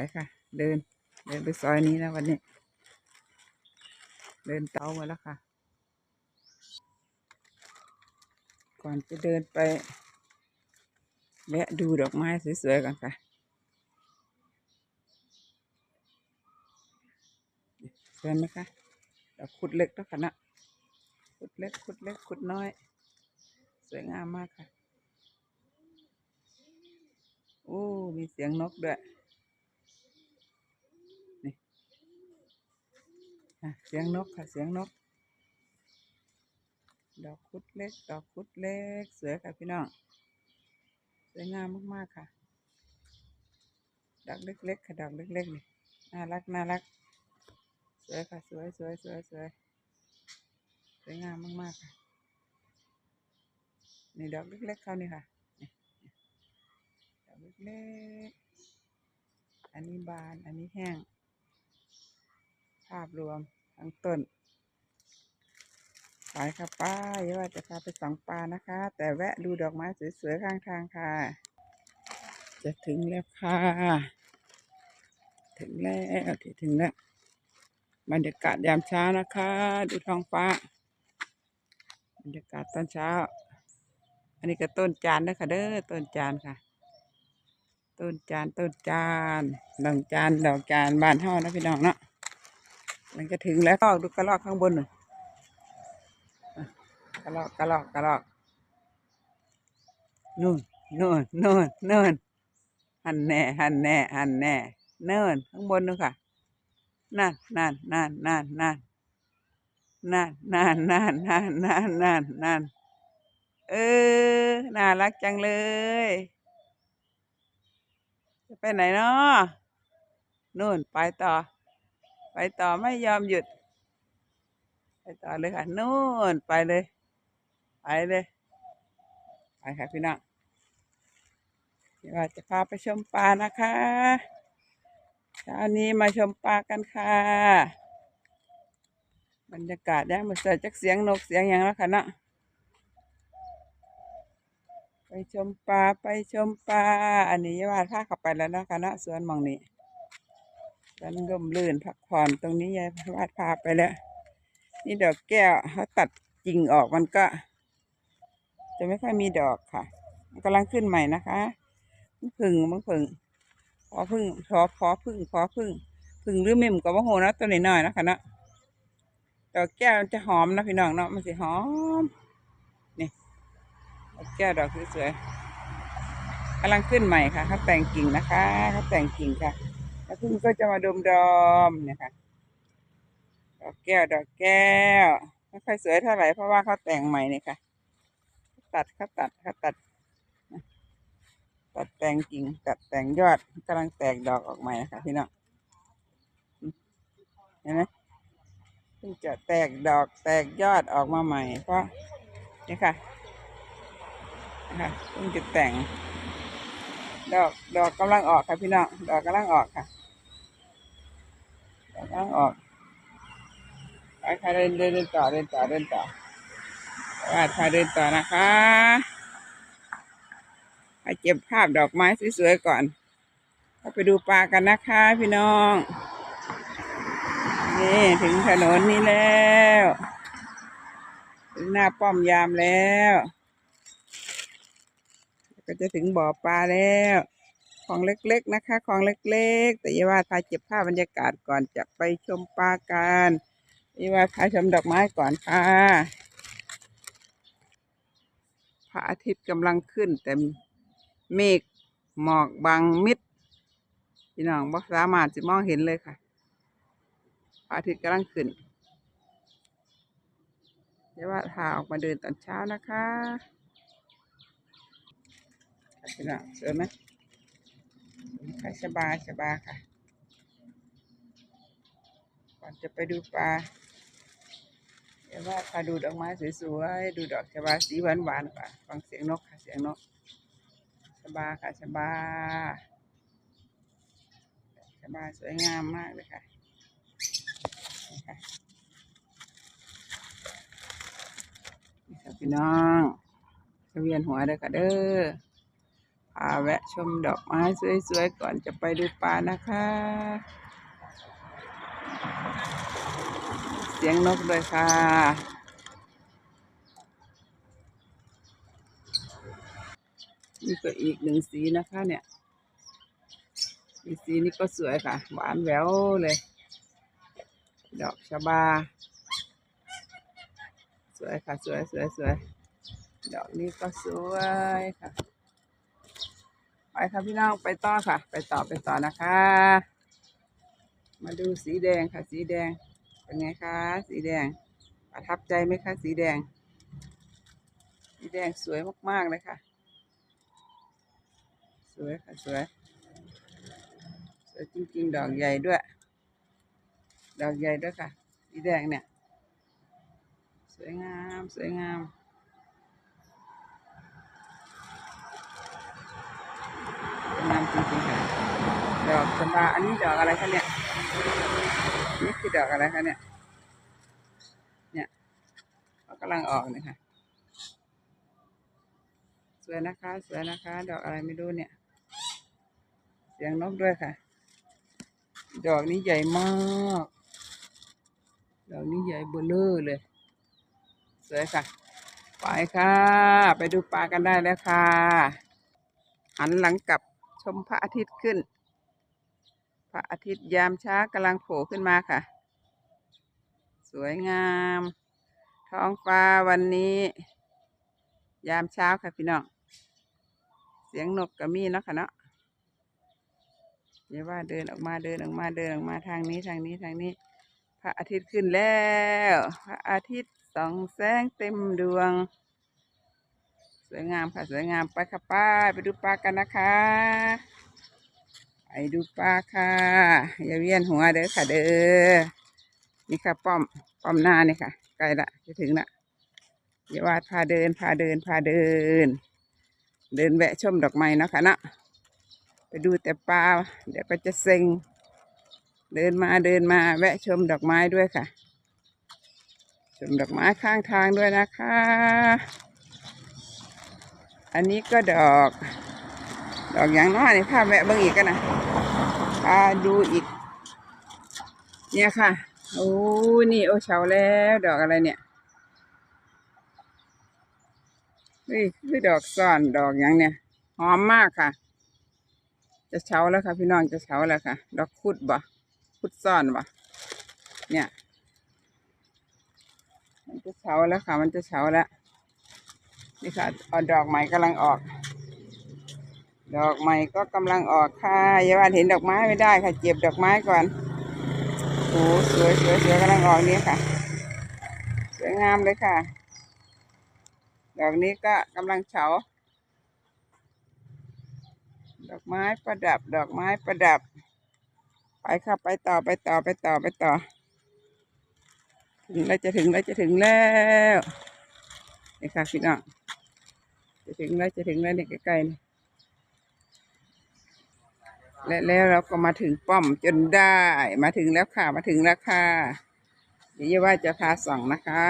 ไปค่ะ เดิน เดินไปซอยนี้นะวันนี้ เดินเตามาแล้วค่ะ ก่อนจะเดินไปแวะดูดอกไม้สวยๆก่อนค่ะ สวยไหมคะดอกขุดเล็กแล้วค่ะนะขุดเล็กขุดเล็กขุดน้อย สวยงามมากค่ะ โอ้ มีเสียงนกด้วย นี่อะ เสียงนกค่ะ เสียงนก ดอกคุดเล็ก ดอกคุดเล็ก สวยค่ะพี่น้อง สวยงามมากๆค่ะ ดอกเล็กๆค่ะ ดอกเล็กๆนี่ น่ารัก น่ารัก สวยค่ะ สวยสวยสวยสวย สวยงามมากๆค่ะ นี่ดอกเล็กๆเขานี่ค่ะ ดอกเล็กๆ อันนี้บาน อันนี้แห้งภาพรวม ทั้งต้นไปค่ะป้าอย่าว่าจะพาไปส่องปลานะคะ แต่แวะดูดอกไม้สวยๆข้างทางค่ะ จะถึงแล้วค่ะ ถึงแล้วที่ถึงแล้วบรรยากาศยามเช้านะคะ ดูท้องฟ้า บรรยากาศตอนเช้า อันนี้ก็ต้นจานนะคะเด้อต้นจานค่ะ ต้นจานต้นจานดอกจานดอกจานบ้านเฮานะพี่น้องเนาะ มันจะถึงแล้วก็ดูกระรอกข้างบนหน่อยกระรอกกระรอกกระรอกนู่นนู่นนู่นนู่นหันแน่หันแน่หันแน่เนินข้างบนนู่นค่ะนั่นนั่นนั่นนั่นนั่นนั่นนั่นนั่นนั่นนั่นนั่นนั่นเออน่ารักจังเลยจะไปไหนเนาะนู่นไปต่อ ไปต่อไม่ยอมหยุด ไปต่อเลยค่ะนู่นไปเลย ไปเลยไปค่ะพี่น้องเดี๋ยวเราจะพาไปชมปลานะคะเช้านี้มาชมปลากันค่ะ บรรยากาศยังมาเสิร์จากเสียงนกเสียงอย่างแล้วค่ะเนาะไปชมปลาไปชมปลาอันนี้ยาว่าถ้าเข้าไปแล้วนะคะเนาะสวนมองนี้ สวนร่มรื่นพักผ่อนตรงนี้ยายวาดพาไปแล้ว นี่ดอกแก้วเขาตัดกิ่งออกมันก็ จะไม่ค่อยมีดอกค่ะมันกำลังขึ้นใหม่นะคะมันพึ่งมันพึ่งพอพึ่งพอพอพึ่งพอพึ่งพึ่งหรือเม่มกับว่าโหนะตัวน้อยๆนะคะนะดอกแก้วมันจะหอมนะพี่น้องเนาะมันสิหอมนี่ดอกแก้วดอกสวยๆกำลังขึ้นใหม่ค่ะเขาแต่งกิ่งนะคะเขาแต่งกิ่งค่ะ แล้วพึ่งก็จะมาดมดอมเนี่ยค่ะ ดอกแก้ว ดอกแก้ว ไม่ค่อยสวยเท่าไหร่เพราะว่าเขาแต่งใหม่นี่ค่ะ ตัดเขาตัดเขาตัด ตัดแต่งกิ่งตัดแต่งยอดกำลังแตกดอกออกใหม่นะคะพี่น้องเห็นไหมเพิ่งจะแตกดอกแตกยอดออกมาใหม่ เพราะนี่ค่ะนะคะเพิ่งจะแต่ง ดอกดอกกำลังออกค่ะพี่น้องดอกกำลังออกค่ะดอกกำลังออกไปค่ะเดินเดินเดินต่อเดินต่อเดินต่อวาดค่ะเดินต่อนะคะไปเก็บภาพดอกไม้สวยๆก่อนเราไปดูปลากันนะคะพี่น้อง นี่ถึงถนนนี้แล้ว ถึงหน้าป้อมยามแล้ว ก็จะถึงบ่อปลาแล้วของเล็กๆนะคะของเล็กๆ แต่ยาว่าพาเก็บภาพบรรยากาศก่อนจะไปชมปลากันนี่ว่าพาชมดอกไม้ก่อนค่ะพระอาทิตย์กำลังขึ้น แต่เมฆหมอกบังมิดพี่น้องบ่สามารถจะมองเห็นเลยค่ะพระอาทิตย์กำลังขึ้นเยวว่าพาออกมาเดินตอนเช้านะคะ พี่น้องสวยไหมค่ะสบายสบายค่ะ ก่อนจะไปดูปลาเดี๋ยวว่าพาดูดอกไม้สวยๆ ดูดอกชบาสีหวานๆค่ะ ฟังเสียงนกค่ะ เสียงนกชบาค่ะชบาชบาสวยงามมากเลยค่ะนี่ค่ะพี่น้องเวียนหัวเด้อค่ะเด้อาแวะชมดอกไม้สวยๆก่อนจะไปดูปลานะคะ เสียงนกด้วยค่ะ นี่ก็อีกหนึ่งสีนะคะเนี่ยสีนี้ก็สวยค่ะ หวานแหววเลย ดอกชบา สวยค่ะ สวยสวยสวยดอกนี้ก็สวยค่ะ ไปค่ะพี่น้องไปต่อค่ะ ไปต่อไปต่อนะคะ มาดูสีแดงค่ะ สีแดงเป็นไงคะ สีแดง ประทับใจไหมคะสีแดง สีแดงสวยมากๆเลยค่ะ สวยค่ะสวยสวยจริงๆ ดอกใหญ่ด้วย ดอกใหญ่ด้วยค่ะ สีแดงเนี่ย สวยงามสวยงาม สวยงาม จริงๆค่ะดอกชะบาอันนี้ดอกอะไรคะเนี่ย นี่คือดอกอะไรคะเนี่ย เนี่ยเขากำลังออกเนี่ยค่ะ สวยนะคะ สวยนะคะ ดอกอะไรไม่รู้เนี่ย เสียงนกด้วยค่ะ ดอกนี้ใหญ่มาก ดอกนี้ใหญ่เบลเลอร์เลย สวยค่ะ ไปค่ะ ไปดูปลากันได้แล้วค่ะ หันหลังกลับ มพระอาทิตย์ขึ้น พระอาทิตย์ยามเช้ากำลังโผล่ขึ้นมาค่ะ สวยงาม ท้องฟ้าวันนี้ ยามเช้าค่ะพี่น้อง เสียงนกกระมีเนาะค่ะเนาะอย่าว่าเดินออกมาเดินออกมาเดินออกมาทางนี้ทางนี้ทางนี้ พระอาทิตย์ขึ้นแล้ว พระอาทิตย์ส่องแสงเต็มดวง สวยงามค่ะสวยงามไปค่ะป้าไปดูปลากันนะคะไปดูปลาค่ะอย่าเวียนหัวเด้อค่ะเด้อนี่ค่ะป้อมป้อมหน้านี่ค่ะใกล้ละจะถึงละอย่าวาดพาเดินพาเดินพาเดิน เดินแวะชมดอกไม้นะคะนะไปดูแต่ปลาเดี๋ยวก็จะเซ็ง เดินมาเดินมาแวะชมดอกไม้ด้วยค่ะ ชมดอกไม้ข้างทางด้วยนะคะ อันนี้ก็ดอก ดอกอย่างน้อยนี่ภาพแวะเบิ่งอีกกันนะพาดูอีก เนี่ยค่ะ โอ้นี่โอเฉาแล้วดอกอะไรเนี่ยเฮ้ยคือดอกซ่อนดอกอย่างเนี่ยหอมมากค่ะ จะเฉาแล้วค่ะ พี่น้องจะเฉาแล้วค่ะ ดอกคุดบ่คุดซ่อนบ่เนี่ย มันจะเฉาแล้วค่ะ มันจะเฉาแล้ว นี่ค่ะเอาดอกใหม่กำลังออก ดอกใหม่ก็กำลังออกค่ะอย่าว่าเห็นดอกไม้ไม่ได้ค่ะ เก็บดอกไม้ก่อนโอ้สวยสวยสวยกำลังออกนี่ค่ะ สวยงามเลยค่ะ ดอกนี้ก็กำลังเฉา ดอกไม้ประดับ ดอกไม้ประดับ ไปค่ะไปต่อไปต่อไปต่อไปต่อถึงแล้วจะถึงแล้วจะถึงแล้วนี่ค่ะพี่น้อง จะถึงแล้วจะถึงแล้วนี่ใกล้ๆนี่และแล้วเราก็มาถึงป้อมจนได้ มาถึงแล้วค่ะ มาถึงแล้วค่ะเดี๋ยวว่าจะพาส่องนะคะ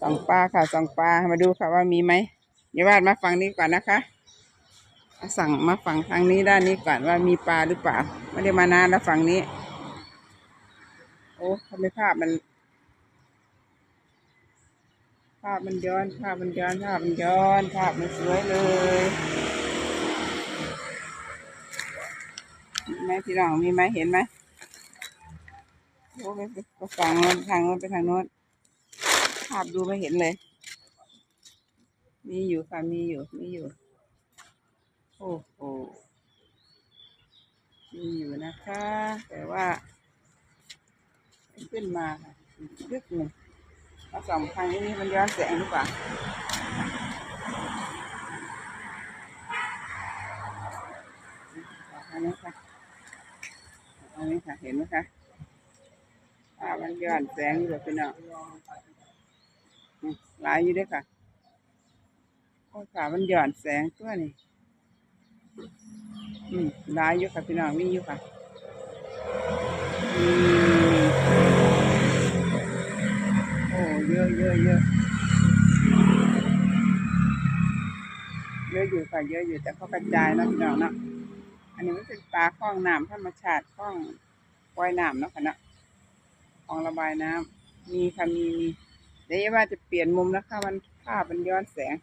ส่องปลาค่ะส่องปลามาดูค่ะว่ามีไหมเดี๋ยวว่ามาฝั่งนี้ก่อนนะคะสั่งมาฝั่งทางนี้ด้านนี้ก่อนว่ามีปลาหรือเปล่า ไม่ได้มานานแล้วฝั่งนี้ โอ้ทำไมภาพมันาพมันย้อน ภาพมันย้อน ภาพมันย้อน ภาพมันสวยเลยมีไหมพี่น้องมีไหมเห็นไหมโอ้ไปไปไปฝั่งโน้นทางโน้นไปทางโน้นภาพดูไม่เห็นเลย มีอยู่ค่ะมีอยู่มีอยู่ โอ้โหมีอยู่นะคะ แต่ว่า ขึ้นมาค่ะลึกหนึ่ง เอาสองทางนี้มันย้อนแสงหรือเปล่าอันนี้ค่ะอันนี้ค่ะ เห็นไหมคะอ่ามันย้อนแสงอยู่แบบเป็นเนาะหลายอยู่ด้วยค่ะโอ้ค่ะมันย้อนแสงตัวนี้อืมหลายอยู่ค่ะพี่น้องมีอยู่ค่ะอืม โอ้ เยอะเยอะเยอะเยอะอยู่ค่ะเยอะอยู่แต่เขากระจายนะพี่น้องเนาะอันนี้มันเป็นปลาคลองน้ำธรรมชาติคลองว่ายน้ำเนาะค่ะเนาะคลองระบายน้ำมีค่ะมีมีเดี๋ยวว่าจะเปลี่ยนมุมนะคะมันภาพมันย้อนแสง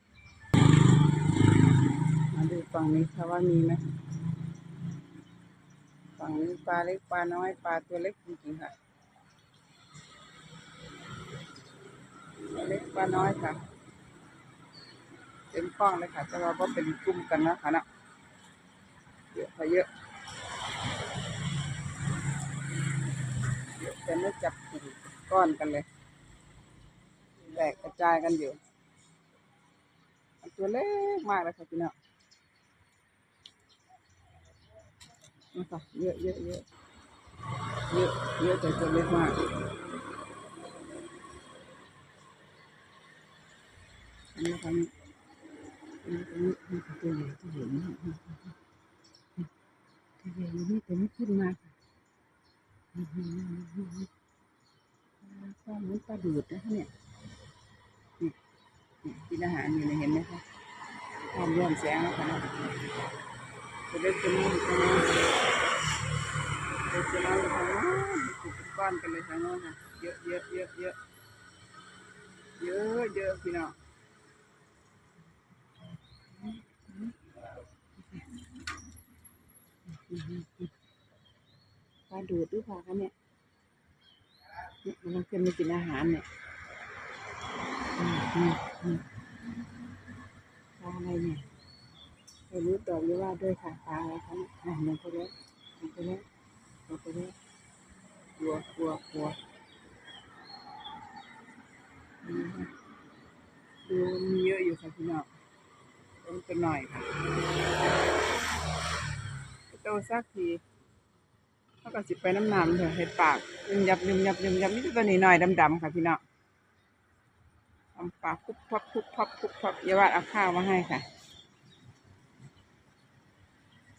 มาดูฝั่งนี้ค่ะว่ามีไหมฝั่งนี้ปลาเล็กปลาน้อยปลาตัวเล็กจริงๆค่ะ เล็กปลาน้อยค่ะ เต็มกล้องเลยค่ะแต่ว่าก็เป็นกลุ่มกันนะคะเนาะเยอะค่ะเยอะเยอะแต่ไม่จับกลุ่มก้อนกันเลยแตกกระจายกันอยู่ตัวเล็กมากเลยค่ะพี่น้องนะคะเยอะเยอะเยอะเยอะเยอะแต่ตัวเล็กมาก นนี้ค่ะอันนี้ตัวนี้นี่คือตัวใหญ่ที่เห็นนี่ตัวใหญ่อยู่นี่แต่ไม่ขึ้นมาค่ะปลาเหมือนปลาดูดนะคะเนี่ยนี่กินอาหารอยู่เนี่ยเห็นไหมคะความย้อนแสงนะคะนะตัวเล็กตัวน้อยตัวน้อยตัวเล็กตัวน้อยตัวน้อยถูกเป็นก้อนกันเลยทั้งนั้นค่ะเยอะเยอะเยอะเยอะเยอะเยอะพี่น้อง ปลาดูดหรือเปล่าคะเนี่ยเนี่ยมันต้องขึ้นมากินอาหารเนี่ยปลาอะไรเนี่ยไม่รู้ตอบหรือว่าด้วยค่ะปลาอะไรคะเนี่ยอะมันไปแล้วมันไปแล้วมันไปแล้วกลัวกลัวกลัวอืมดูมีเยอะอยู่ค่ะพี่น้องต้องตัวหน่อยค่ะ โตสักทีเขาก็สิไปน้ำน้ำเถอะเห็ดปากยืมยับยืมยับยืมยับนี่ตัวนี้หน่อยดำๆค่ะพี่น้องทำปากคุบพับคุบพับคุบพับอยาวาดเอาข้าวมาให้ค่ะ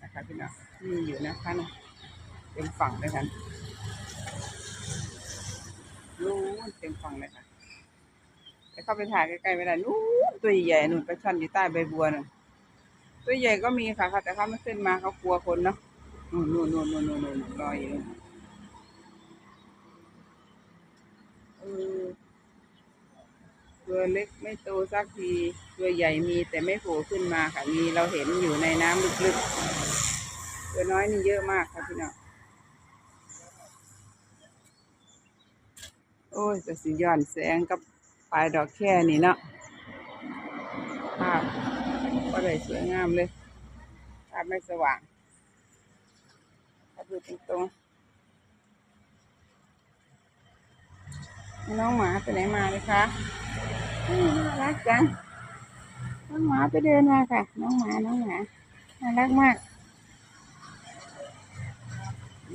นะคะพี่น้องมีอยู่นะคะนะเต็มฝั่งเลยค่ะนู้นเต็มฝั่งเลยค่ะแต่เข้าไปถ่ายใกล้ๆไม่ได้นู้นตัวใหญ่ๆนู่นไปช่อนอยู่ใต้ใบบัวนู่น ตัวใหญ่ก็มีค่ะค่ะ แต่เขาไม่ขึ้นมาเขากลัวคนเนาะนู่นนู่นนู่นนู่นนู่นลอยอยู่เออตัวเล็กไม่โตสักทีตัวใหญ่มีแต่ไม่โผล่ขึ้นมาค่ะ มีเราเห็นอยู่ในน้ำลึกๆตัวน้อยนี่เยอะมากค่ะพี่น้องโอ้ยจะสิย้อนแสงกับปลายดอกแค่นี่เนาะภาพ ก็เลยสวยงามเลยภาพไม่สว่างถ้าดูตรงๆน้องหมาไปไหนมาเลยคะน่ารักจังน้องหมาไปเดินมาค่ะ น้องหมาน้องหมาน่ารักมาก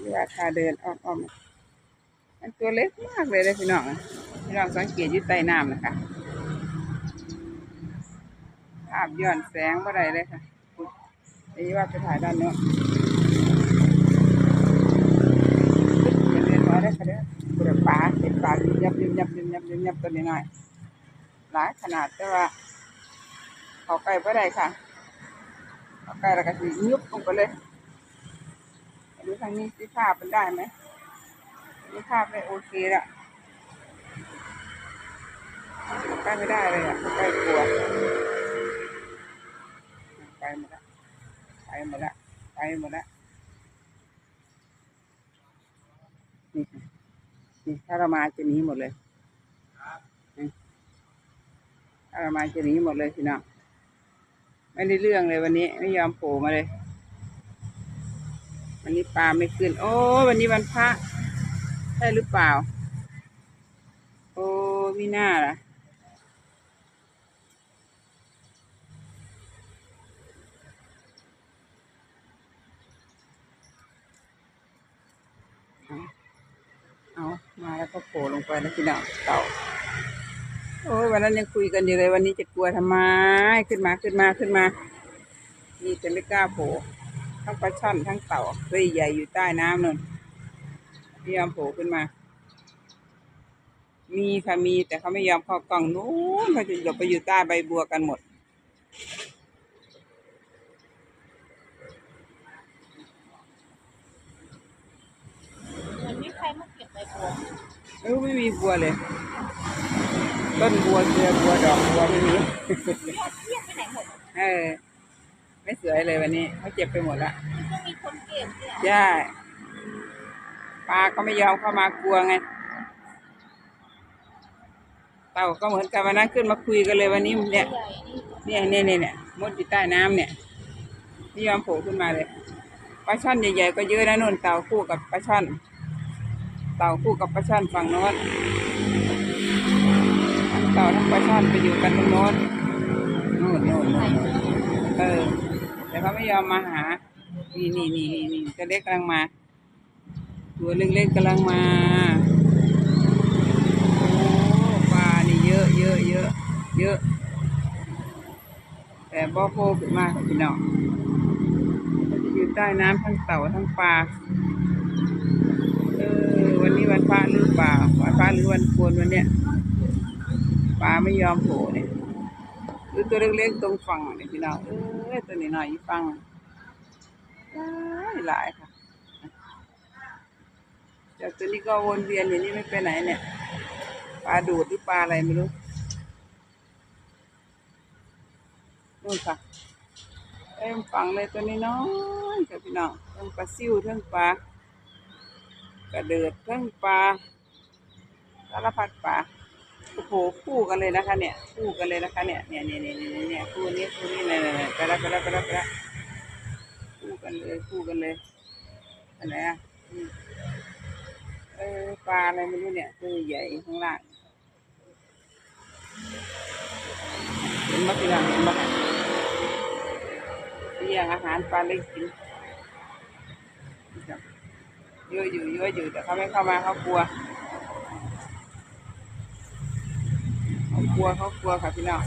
เวลาพาเดินอ้อมๆมันตัวเล็กมากเลยเลยพี่น้องพี่น้องสังเกตอยู่ใต้น้ำนะคะาพย้อนแสงบ่ได้เลยค่ะนี่ว่าไปถ่ายด้านโน้นอย่าเดินน้อยได้ค่ะเด้อเปิดปลาเห็นปลายิบยับยิบยับยิบยับยิบยับตัวนี้หน่อยหลายขนาดแต่ว่าเขาใกล้ไม่ได้ค่ะเขาใกล้แล้วก็สิยุบลงไปเลยดูทางนี้สิภาพมันได้ไหมนี่ภาพไม่โอเคละใกล้ไม่ได้เลยอะใกล้กลัว หมดละไปหมดละไปหมดละนี่นี่ถ้าเรามาจะหนีหมดเลยถ้าเรามาจะหนีหมดเลยพี่น้องไม่ได้เรื่องเลยวันนี้ ไม่ยอมโผล่มาเลย วันนี้ปลาไม่ขึ้น โอ้วันนี้วันพระใช่หรือเปล่า โอ้มีหน้าล่ะ เอามาแล้วก็โผล่ลงไปแล้วพี่น้องเต่าโอ้ยวันนั้นยังคุยกันอยู่เลยวันนี้จะกลัวทำไมขึ้นมาขึ้นมาขึ้นมานี่จะไม่กล้าโผล่ทั้งปลาช่อนทั้งเต่าตัวใหญ่อยู่ใต้น้ำนนไม่ยอมโผล่ขึ้นมา มีค่ะมีแต่เขาไม่ยอมเข้ากล่องนู้นเขาจะหลบไปอยู่ใต้ใบบัวกันหมด เออไม่มีบัวเลย ต้นบัวเครือบัวดอกบัวไม่มียอดเทียบไปไหนหมดเออไม่สวยเลยวันนี้เขาเจ็บไปหมดละก็มีคนเก็บเนี่ยใช่ปลาก็ไม่ยอมเข้ามากลัวไง เต่าก็เหมือนกันวันนั้นขึ้นมาคุยกันเลยวันนี้เนี่ยใหญ่นี่เนี่ยเนี่ยเนี่ยเนี่ยมดอยู่ใต้น้ำเนี่ยไม่ยอมโผล่ขึ้นมาเลยปลาช่อนใหญ่ๆก็เยอะนะนุ่นเต่าคู่กับปลาช่อน เต่าคู่กับปลาช่นฝั่งโน้นทั้งเต่าทั้งปลาช่นไปอยู่กันตรงโน้นนู่นนู่นนู่นเออ แต่เขาไม่ยอมมาหา นี่นี่นี่นี่นี่ตัวเล็กกำลังมา ตัวเล็กๆกำลังมาโอ้ปลานี่เยอะเยอะเยอะเยอะ แต่บ่อโผล่ขึ้นมาพี่น้องมันจะอยู่ใต้น้ำทั้งเต่าทั้งปลา เออ วันนี้วันพระหรือเปล่าวันพระหรือวันโกนวันเนี้ยปลาไม่ยอมโผล่เนี่ยหรือตัวเล็กๆตรงฝั่งเนี่ยพี่น้องเออตัวนี้หน่อยฟังหลายค่ะจากตัวนี้ก็วนเวียนอย่างนี้ไม่ไปไหนเนี่ยปลาดูดหรือปลาอะไรไม่รู้นู่นค่ะเต็มฝังเลยตัวนี้น้อยๆค่ะพี่น้องทั้งปลาซิวทั้งปลา กระเดิดทั้งปลาสารพัดปลาโอ้โหคู่กันเลยนะคะ เนี่ย คู่กันเลยนะคะ เนี่ยเนี่ยเนี่ยเนี่ยเนี่ยเนี่ยคู่นี้คู่นี้เนี่ยเนี่ยไปล้วไปล้วไปล้วไปล้วคู่กันเลยคู่กันเลยอันไหนอะเออปลาอะไรไม่รู้เนี่ยตัวใหญ่ข้างล่างเห็นมพี่น้องเห็นไหมเลี้ยงอาหารปลาเล็กกินเยอะอยู่เยอะอยู่แต่เขาไม่เข้ามาเขากลัวเขากลัวเขากลัวค่ะพี่น้อง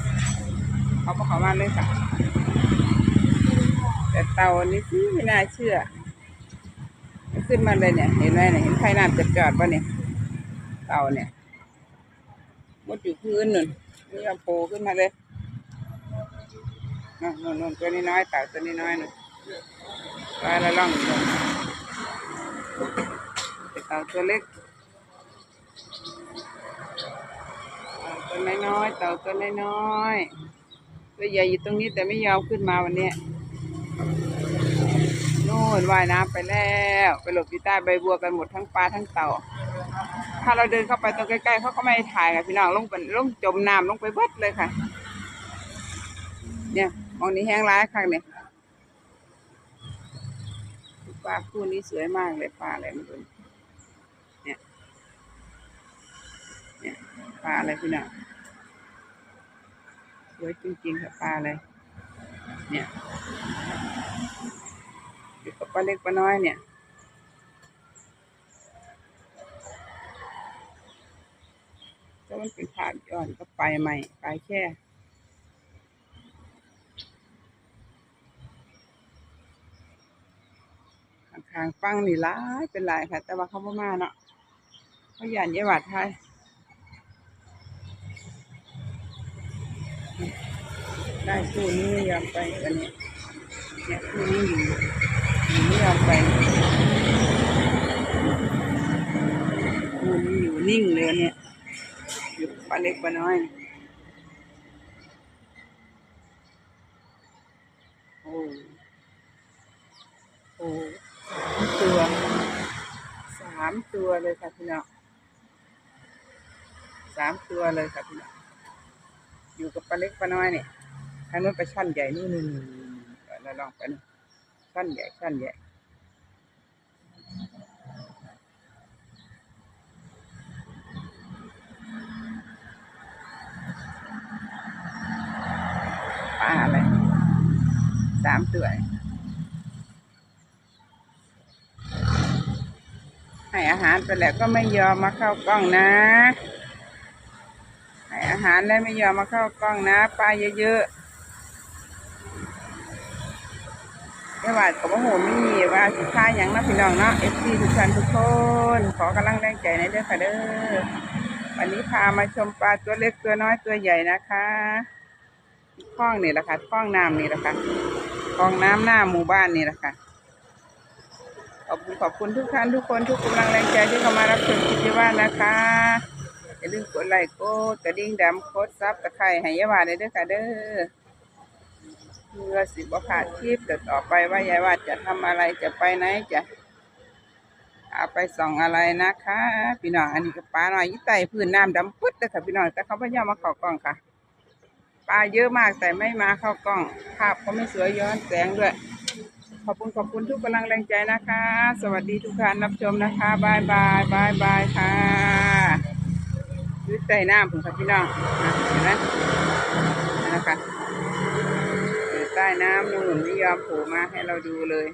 เขาก็เข้ามาเลยค่ะ แต่เต่าอันนี้สิไม่น่าเชื่อ ขึ้นมาเลยเนี่ย เห็นไหมเนี่ยเห็นไข่น้ำจัดจอดป่ะเนี่ยเต่าเนี่ยมุดอยู่พื้นนู่นนี่เอาโผล่ขึ้นมาเลยนู่นนู่นนู่นตัวนี้น้อยเต่าตัวนี้น้อยนู่นปลาละล่อง เต่าตัวเล็กเต่าตัวน้อยๆเต่าตัวน้อยๆตัวใหญ่อยู่ตรงนี้แต่ไม่ยอมขึ้นมาวันนี้นู่นว่ายน้ำไปแล้ว ไปหลบอยู่ใต้ใบบัวกันหมดทั้งปลาทั้งเต่า ถ้าเราเดินเข้าไปตรงใกล้ๆเขาก็ไม่ถ่ายค่ะพี่น้องลงไปลงจมน้ำลงไปเบิดเลยค่ะ เนี่ยมองนี้แห้งร้ายค่ะเนี่ย ปลาคู่นี้สวยมากเลยปลาอะไรไม่รู้เนี่ย เนี่ยปลาอะไรพี่น้องสวยจริงๆค่ะปลาอะไร เนี่ยปลาเล็กปลาน้อยเนี่ยถ้ามันเป็นผ่านย้อนก็ไปใหม่ไปแค่ ข้างฟังนี่หลายเป็นหลายค่ะ แต่ว่าเขาบ่มาเนาะเขาหยานเยาวัดไทยได้คู่นี้ไม่ยอมไปวันนี้เนี่ยคู่นี้อยู่อยู่ไม่ยอมไปคู่นี้อยู่นิ่งเลยเนี่ยอยู่ปลาเล็กปลาน้อยโอ้โอ้ ตัวสามตัวเลยค่ะพี่น้องสามตัวเลยค่ะพี่น้องอยู่กับปลาเล็กปลาน้อยเนี่ยทางนู้นไปช่นใหญ่นู่นนู่เราลองไปนู่นช่นใหญ่ช่นใหญ่ปลาอะไรสามตัว ให้อาหารไปแล้วก็ไม่ยอมมาเข้ากล้องนะ ให้อาหารแล้วไม่ยอมมาเข้ากล้องนะปลาเยอะๆไม่ว่ากับว่าโหไม่มีว่าสิค่าอย่างนะพี่น้องเนาะเอฟซีทุกท่านทุกคน ขอกำลังแรงใจในอยเด้อค่ะเด้อวันนี้พามาชมปลาตัวเล็กตัวน้อยตัวใหญ่นะคะคลองนี่แหละค่ะคลองน้ำนี่แหละค่ะคลองน้ำหน้าหมู่บ้านนี่แหละค่ะ อบคุณขอบคุณทุกท่านทุกคนทุกกำลังแรงใจที่เข้ามารับชมคลิปเยาวานะคะอย่าลืมกดไลค์กดกระดิ่งดำกดซับตะไคร้ให้ยาวาเลยเด้อค่ะเด้อเพื่อสิบว่าขาดคลิปแต่ต่อไปว่ายายวาจะทำอะไรจะไปไหนจะเอาไปส่องอะไรนะคะ พี่น้องอันนี้ก็ปลาหน่อยยี่ไตพื้นน้ำดำปึ๊ดเลยค่ะพี่น้องแต่เขาไม่ยอมมาเข้ากล้องค่ะปลาเยอะมากแต่ไม่มาเข้ากล้อง ภาพก็ไม่สวยย้อนแสงด้วย ขอบคุณขอบคุณทุกกำลังแรงใจนะคะ สวัสดีทุกท่านรับชมนะคะบายบายบายบายค่ะยืดใจน้ำผมค่ะพี่น้องอะเห็นไหมนั่นะคะใต้น้ำนุ่นไม่ยอมโผล่มาให้เราดูเลย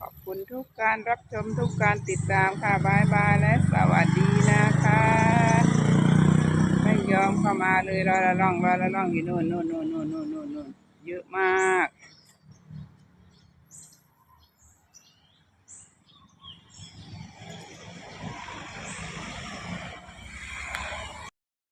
ขอบคุณทุกการรับชมทุกการติดตามค่ะบายบายและสวัสดีนะคะไม่ยอมเข้ามาเลยรอละล่องรอละล่องอยู่โน่นโน่นโน่นโน่นโน่นน่นโน่น เยอะมาก